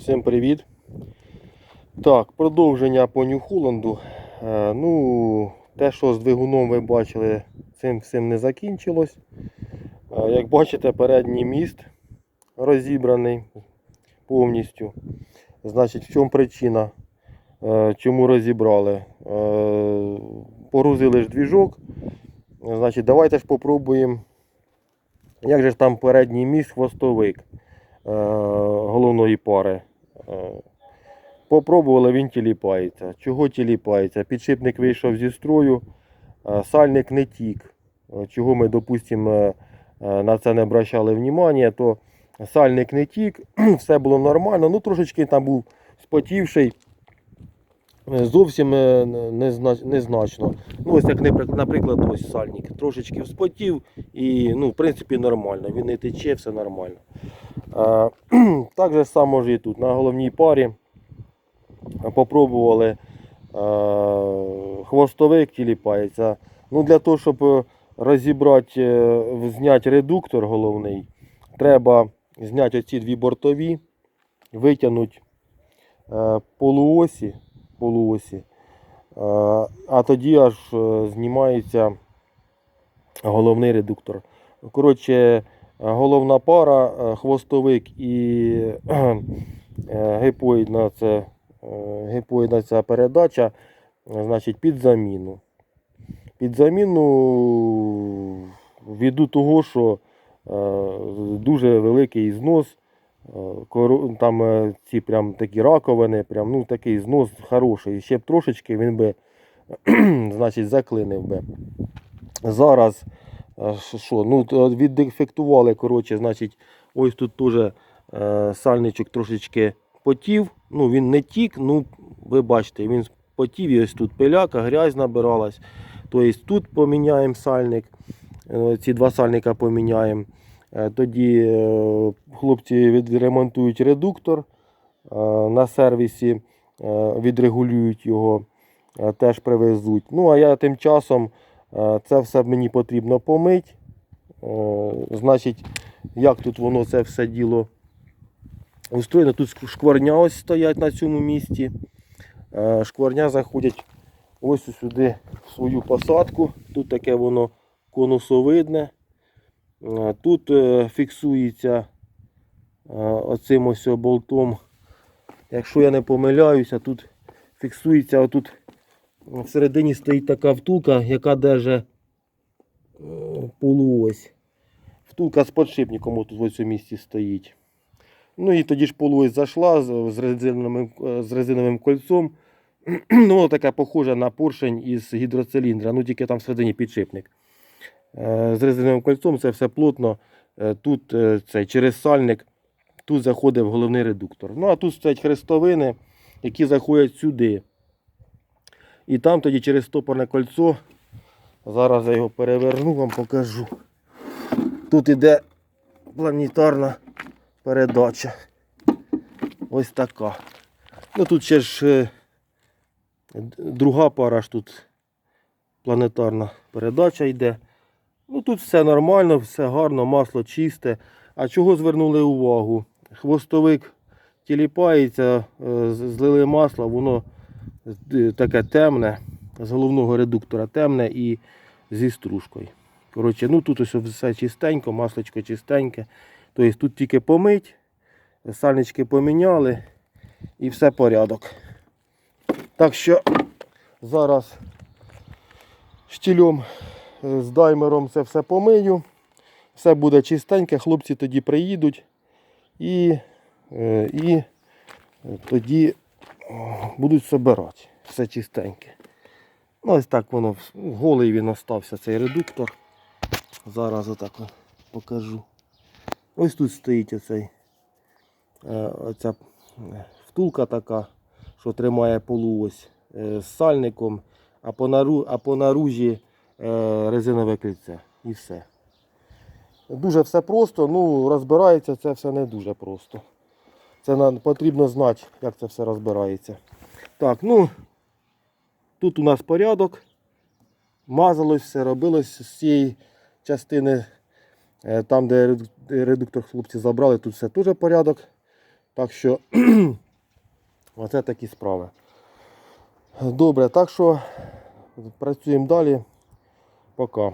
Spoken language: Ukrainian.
Всім привіт. Так, продовження по Нью-Холланду. Е, ну, те, що з двигуном ви бачили, цим всім не закінчилось. Е, як бачите, передній міст розібраний повністю. Значить, в чому причина? Е, чому розібрали? Погрузили ж двіжок. Значить, давайте ж попробуємо. Як же ж там передній міст, хвостовик головної пари. Попробували, він тіліпається. Чого тіліпається? Підшипник вийшов зі строю, сальник не тік. Чого ми, допустимо, е, е, на це не обращали внимання, то сальник не тік, все було нормально. Ну, трошечки там був спотівший. Е, Зовсім незначно. Ну, ось як, наприклад, ось сальник. Трошечки вспотів і, ну, в принципі, нормально. Він не тече, все нормально. Так же само ж і тут. На головній парі попробували хвостовик тіліпається. Ну, для того, щоб е, розібрати, е, зняти редуктор головний, треба зняти оці дві бортові, витягнути е, полуосі, полуосі, а тоді аж знімається головний редуктор. Коротше, головна пара, е, хвостовик і е, гіпоїдна, це, е, гіпоїдна ця передача, значить, під заміну. Під заміну ввиду того, що дуже великий знос, там ці прям такі раковини, прям, ну, такий знос хороший. Ще б трошечки він би значить, заклинив би. Зараз що- ну, віддефектували, коротше, значить, ось тут теж е, сальничок трошечки потів. Ну, він не тік, ну, ви бачите, він потів, і ось тут пиляка, грязь набиралась. Тобто тут поміняємо сальник, е, ці два сальника поміняємо. Е, Тоді хлопці відремонтують редуктор на сервісі, відрегулюють його, теж привезуть. Ну, а я тим часом це все мені потрібно помити. Е, Значить, як тут воно це все діло устроєно. Тут шкварня ось стоять на цьому місці. Е, Шкварня заходять ось сюди в свою посадку. Тут таке воно конусовидне. Е, Тут е, фіксується е, оцим ось болтом. Якщо я не помиляюся, тут фіксується отут всередині стоїть така втулка, яка держить полуось. Втулка з подшипником отут в цьому місці стоїть. Ну і тоді ж полуось зайшла з, резиновим, з резиновим кольцом. ну, воно таке похоже на поршень із гідроциліндра, ну тільки там всередині підшипник. Е, з резиновим кольцом це все плотно. Е, тут е, цей, через сальник, тут заходить в головний редуктор. Ну а тут стоять хрестовини, які заходять сюди. І там тоді через стопорне кольцо, зараз я його переверну, вам покажу. Тут іде планетарна передача. Ось така. Ну тут ще ж е, друга пара ж тут планетарна передача йде. Ну тут все нормально, все гарно, масло чисте. А чого звернули увагу? Хвостовик тіліпається, е, злили масло, воно таке темне, з головного редуктора темне і зі стружкою. Коротше, ну тут ось все чистенько, масличко чистеньке. Тобто тут тільки помить, сальнички поміняли і все порядок. Так що зараз штілем е, з даймером це все помию. Все буде чистеньке, хлопці тоді приїдуть і, е, і е, тоді будуть збирати. Все чистеньке. Ну, ось так воно голий він остався цей редуктор. Зараз отак от покажу. Ось тут стоїть оцей, е, оця е, втулка така, що тримає полуось е, з сальником, а по, нару, а по наружі резинове кільце. І все. Дуже все просто, ну розбирається це все не дуже просто. Це нам потрібно знати, як це все розбирається. Так, ну тут у нас порядок. Мазалось все, робилось з цієї частини, е, там, де редуктор хлопці забрали, тут все теж порядок. Так що оце такі справи. Добре, так що працюємо далі. Пока.